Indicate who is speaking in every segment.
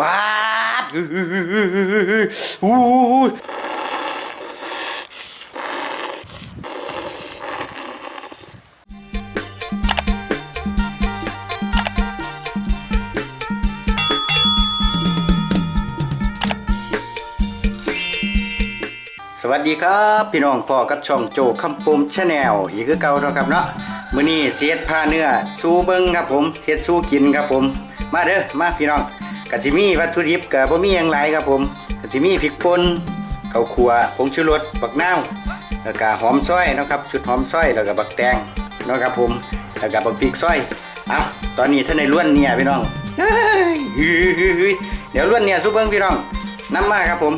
Speaker 1: ปาดอู้สวัสดีครับพี่น้องพ่อกับช่องโจคำปมชาแนลอีกคือเก่าเนาะครับเนาะมื้อนี้เสียดผ้าเนื้อสู้เบิงครับผมเสียดสู้กินครับผม มาเด้อมาพี่น้อง กะสิมีวัตถุดิบกะบ่มีหยังหลายครับผมกะสิมีพริกป่นข้าวคั่วผงชูรสบักนาวแล้วก็หอมซอยนะครับชุดหอมซอยแล้วก็บักแตงนะครับผมแล้วก็บักพริกซอยเอาตอนนี้ท่านในล้วนเนี่ยพี่น้องเฮ้ยเดี๋ยวล้วนเนี่ยสู้เบิ่งพี่น้องน้ำมาครับผม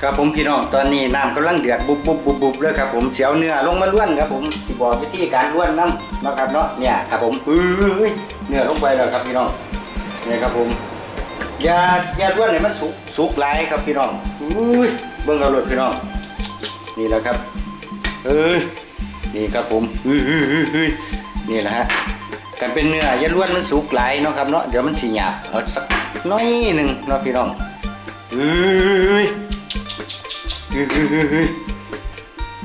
Speaker 1: ครับผมพี่น้องตอนนี้น้ำกำลังเดือดบุบบุบบุบบุบเลยครับผมเสียวเนื้อลงมาล้วนครับผมสิบอกวิธีการล้วนน้ำนะครับเนาะเนี่ยครับผมเฮ้ยเนื้อลงไปแล้วครับพี่น้องเนี่ยครับผม อย่าอย่าล้วนให้มันสุกสุกหลายครับพี่น้องอุ้ยเบิ่งเอาเลยพี่น้อง นี่แหละครับเอ้ยนี่ครับผมเฮ้ยเฮ้ยเฮ้ยเฮ้ยนี่แหละฮะกันเป็นเนื้ออย่าล้วนมันสุกหลายเนาะครับเนาะเดี๋ยวมันสีหยาบเอาสักน้อยหนึ่งเนาะพี่น้องเอ้ย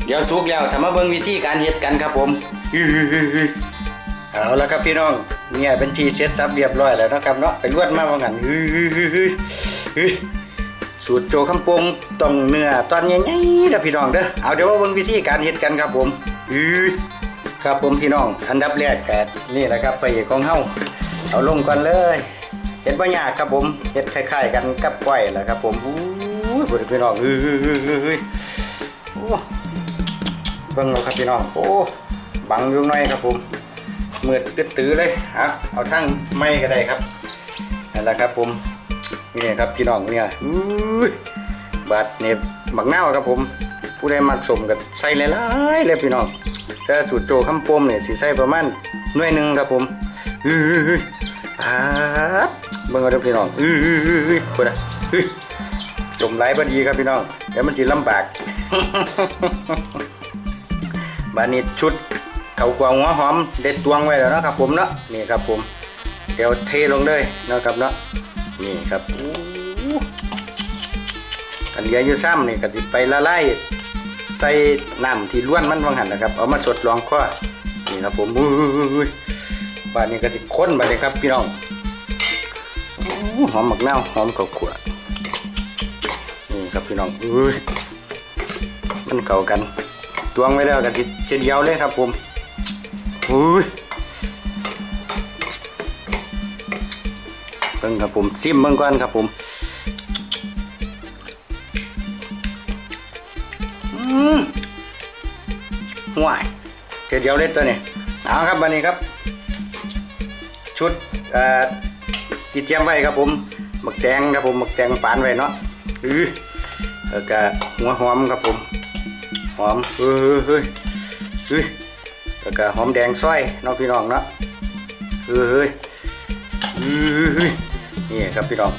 Speaker 1: เดี๋ยวสุกแล้วทำมาเบิ่งวิธีการเฮ็ดกันครับผมเอ เอาละครับพี่น้องเนี่ยเป็นทีเซ็ตซับเรียบร้อยแล้วนะครับเนาะไปลวดมาว่างั้นสูตรโจคำปงต้องเนื้อตอนใหญ่ๆเด้อพี่น้องเด้อเอาเดี๋ยวมาเบิ่งวิธีการเฮ็ดกันครับผมครับผมพี่น้อง อันดับแรกแกนี่แหละครับไปกของเฮาเอาลงก่อนเลยเฮ็ดบ่ยากครับผมเฮ็ดคล้ายๆกันกับก้อยแหละครับผมอู้ยบ่ได้พี่น้องเอ้ยโอ้เบิ่งเอาครับพี่น้องโอ้บังอยู่หน่อยครับผม มืดตึ๊ดตื้อเลยเอาเอาทั้งไม้ก็ได้ครับนั่นแหละครับผมนี่ครับพี่น้องเนี่ยอู้บาดเนี่ยบักเน่าครับผม ผู้ใดมักสมกับใส่หลายๆเลยพี่น้องแต่สูตรโจคำปมเนี่ยสิใส่ประมาณหน่วยหนึ่งครับผมอื้อครับเบิ่งเอาเด้อพี่น้องอื้อเพิ่นน่ะสมหลายบ่ดีครับพี่น้องเดี๋ยวมันสิลำบากบานี้ชุด เขากวางหัวหอมเด็ดตวงไว้แล้วนะครับผมเนาะนี่ครับผม เดี๋ยวเทลงเลยนะครับเนาะนี่ครับอู้อันเหลือยู่ซ้ำนี่ก็สิไปละลายใส่น้ำที่ล้วนมันวางหันนะครับ เอามาสดลองข้อนี่ครับผมอุ้ยบานนี้ก็สิค้นไปเลยครับพี่น้องหอมหมักนาวหอมข้าวขั่วนี่ครับพี่น้องอุ้มันเข้ากันตวงไว้แล้วก็สิเจียวเลยครับผม อุ้ยเบิ่งครับผมซิมเบิ่งก่อนครับผมห่วยเจเดียวเลยตัวนี้เอาครับบันนี้ครับ ชุดเอ่อที่เตรียมไว้ครับผมหมักแตงครับผมหมักแตงฝานไว้เนาะอือแล้วก็หัวหอมครับผม หอมเฮ้ยเฮ้ยเฮ้ย แล้วก็หอมแดงซอยน้องพี่น้องเนาะเฮ้ยเฮ้ยเฮ้ยนี่ครับพี่น้อง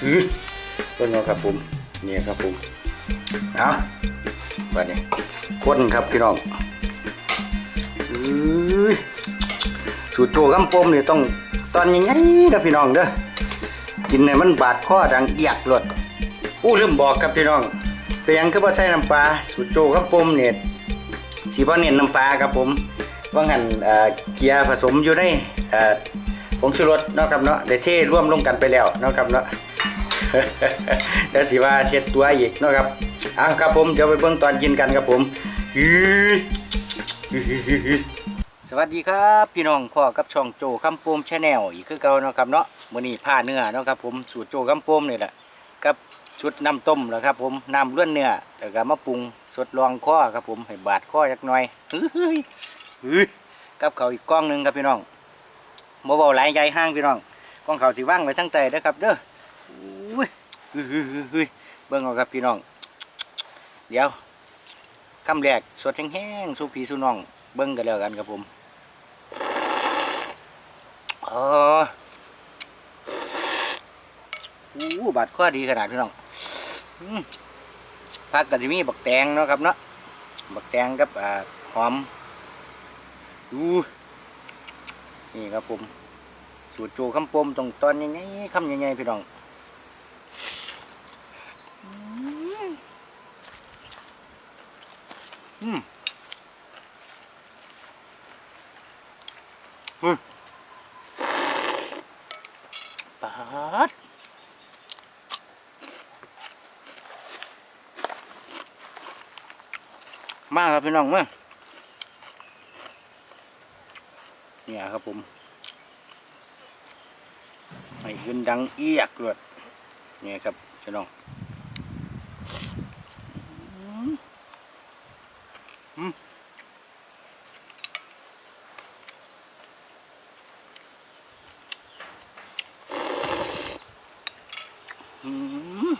Speaker 1: เฮ้ยเพิ่นอาครับผมนี่ครับผมเอาบัดนี้คนครับพี่น้องสูตรโจกำปมเนี่ยต้องตอนยังไงเด้อพี่น้องเด้อกินเนี่ยมันบาดคอดังเอียกรดอู้ลืมบอกครับพี่น้อง เป็ยังคือว่าใส่น้ำปลาสูตรโจครับผมเนี่ยสีบ่เน้นน้ำปลาครับผมว่างันเกียร์ผสมอยู่ในผงชูรสเนาะครับเนาะได้เทร่วมลงกันไปแล้วเนาะครับเนาะแล้วสิว่าเช็ดตัวอีกเนาะครับเอาครับผมเดี๋ยวไปเบิ่งตอนกินกันครับผมสวัสดีครับพี่น้องพ่อกับช่องโจคำโปมแชาแนลอีกคือเก่าเนาะครับเนาะมื้อนี้ผ้าเนื้อเนาะครับผมสูตรโจคำโปมนี่แหละกับ ชุดน้ำต้มแล้วครับ ผมน้ำล้วนเนื้อแล้วก็มาปรุงสดรองข้อครับ ผมให้บาดข้อจักหน่อยเฮ้ยเฮ้ยกับเขาอีกกล้องหนึ่งครับพี่น้องโมบาหลายใหญ่ห้างพี่น้องกล้องเขาสิว่างไว้ทั้งใจนะครับ เด้อเฮ้ยเฮ้ยเฮ้ยเฮ้ยเบิ่งเอาครับพี่น้อง เดี๋ยวคำแรกสดแห้งๆสู้ผีสู้น้อง เบิ่งกันแล้วกันครับผมอ๋ออู้บาดข้อดีขนาดพี่น้อง ผักกะทิมีบักแตงเนาะครับเนาะบักแตงกับอหอมดูนี่ครับผม สูตรโจูคำปมตรงตอนยังไงคำยังไงพี่น้องอืมอืมปาด มาครับพี่น้องมาเนี่ยครับผมให้ขึ้นดังเอียกเลยนี่ครับพี่น้องอืมอืม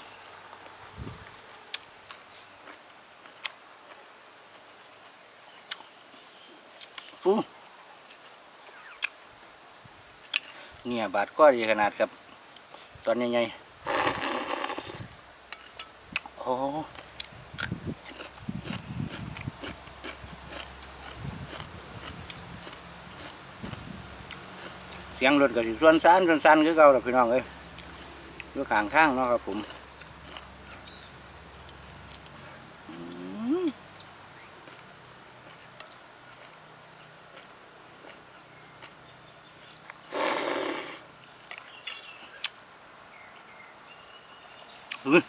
Speaker 1: อู้ เนี่ยบาทก็ดีขนาดครับ ตอนยังไงโอ้เสียงรถก็สิส่วนซานส่วนซานคือเก่าล่ะพี่น้องเอ้ยอยู่ข้างทางเนาะครับผมอืมอื้อ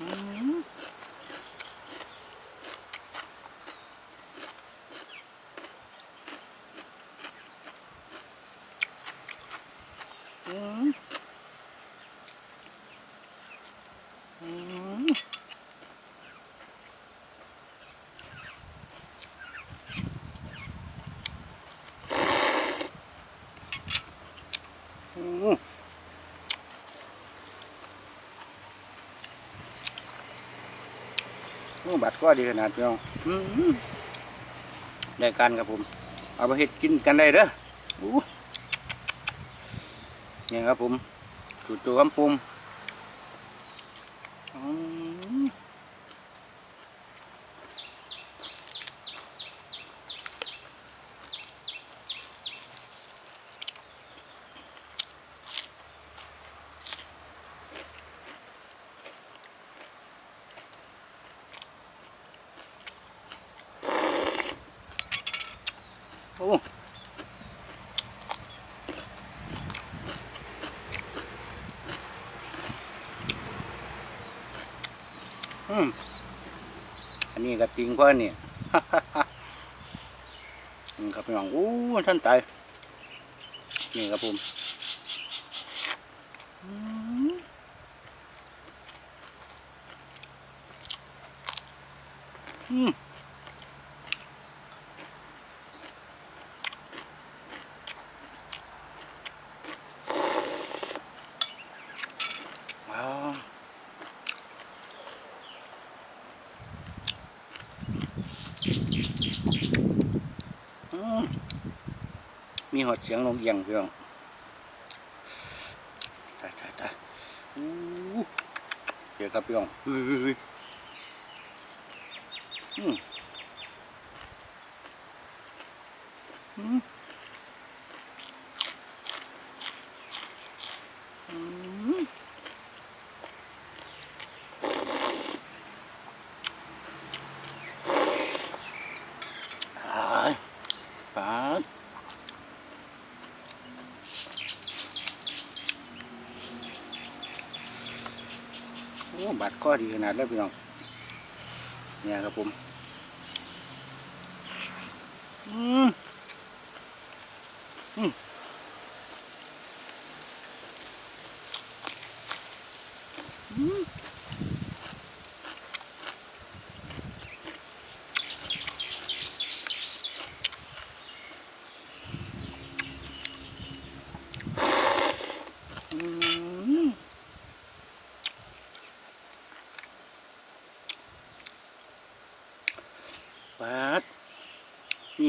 Speaker 1: อืมอืม อือบัตรก็ดีขนาดพี่น้องได้การครับผม เอาไปเห็ดกินกันได้เด้อเนี่ครับผมสูตรตัวคำปุ่ม นี่ก็ติงเพราะนี่นี่ครับพี่น้องอู้ท่านตายนี่ครับผมอืมอืม ว้าวอื มีหอดเสียงลงเอียงพี่น้องตายตายตายอู้เดี๋ยวครับพี่น้องอืมอืมอืม อ้ายปาด บัตรก็ดีขนาดแล้วพี่น้องเนี่ยครับผม อืม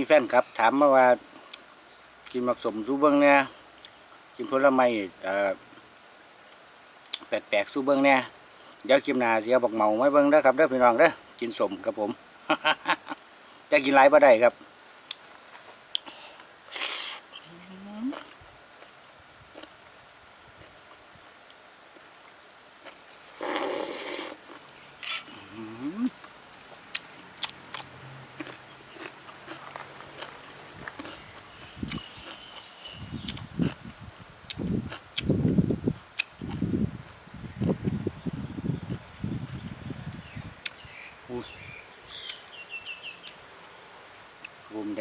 Speaker 1: แฟนครับ ถามมาว่า กินหมักสมซูเบิงเนี่ยกินผลไม้อ่อแปลกๆซูเบิงเนี่ยเดี๋ยวกินนาเสียบอกเมาไม่เบิ่งนะครับเด้อพี่น้องเด้อกินสมครับผม จะกินหลายบ่ได้ครับ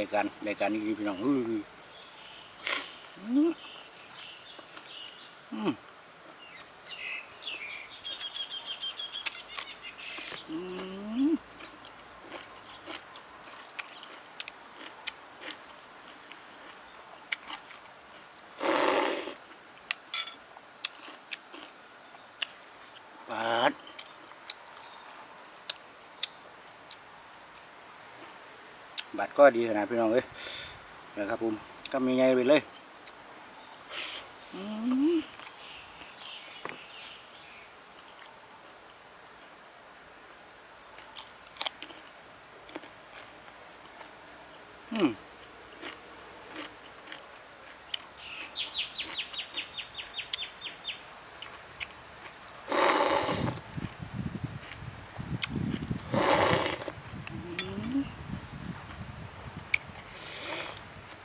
Speaker 1: ผมได้การได้การนี่พี่น้องอืออืมปาด บัตรก็ดีขนาดพี่น้องเอ้ยนะครับผมก็มีไงไปเลยอืมอืม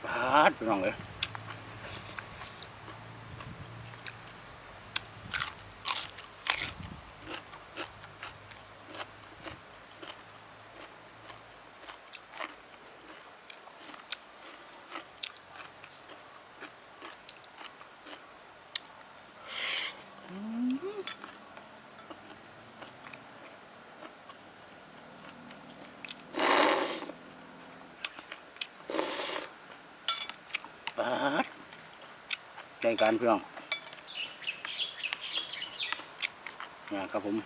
Speaker 1: บาดพี่น้องเอ้ยบาดได้ การพี่น้องนะครับผม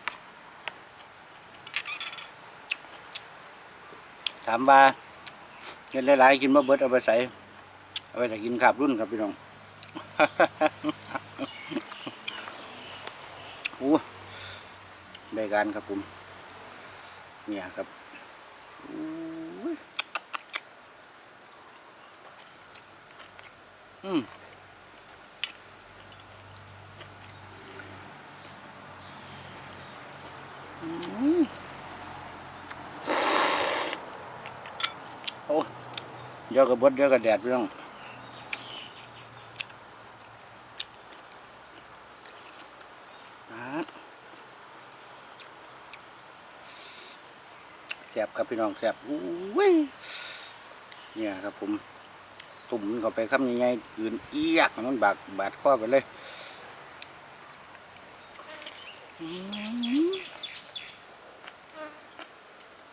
Speaker 1: ถามว่าเงินหลายๆกินมาเบิดเอาไปใส่เอาไปแต่กินขาบรุ่นครับพี่น้องโอ้ได้การครับผมเนี่ยครับอ้ยอืมอืมโอ้เดี๋ ยวกับบดเดี๋ยวกับแดดพี่น้องแสบครับพี่น้องแสบอุ้ยเนี่ยครับผม ตุ่มเข้าไปคำยังไงอื่นเอียกมันบาดบาดข้อไปเลย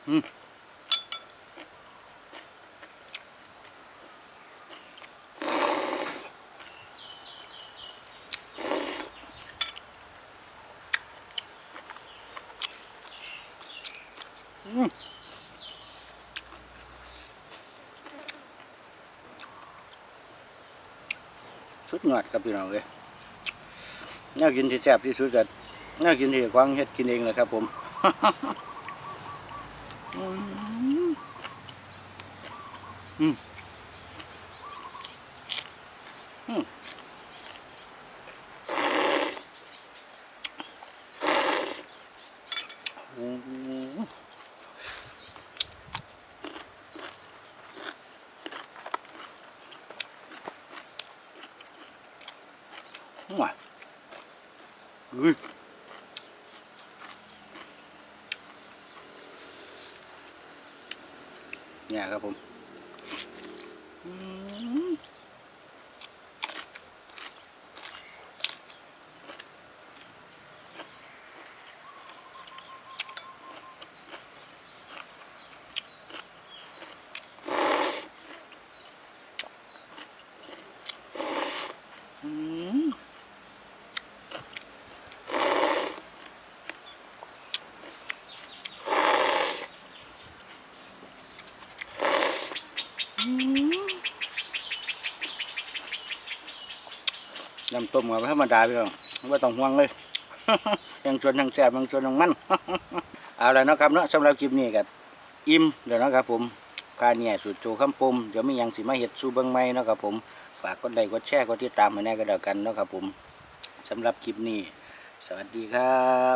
Speaker 1: อืม สุดยอดครับพี่น้องเอ้ยน่ากินที่แซ่บที่สุดก็แนวกินที่ควางเฮ็ดกินเองเลยครับ ผมอืมอืมอืมอืมว้าอุ้ย เนี่ยครับผมอืม น้ำต้มกับธรรมดาพี่น้องไม่ต้องห่วงเลย ยังชวนยังแซ่บยังชวนยังมัน เอาละนะครับเนาะสำหรับคลิปนี้ก็อิ่มเดี๋ยวนะครับผมกาเนี่ยสุดโจข้ามปมเดี๋ยวมีหยังสิมาเห็ดสู้เบิ้งไม้นะครับผมฝากกดไลค์กดแชร์กดติดตามให้แน่ก็แล้วกันนะครับผมสำหรับคลิปนี้ สวัสดีครับ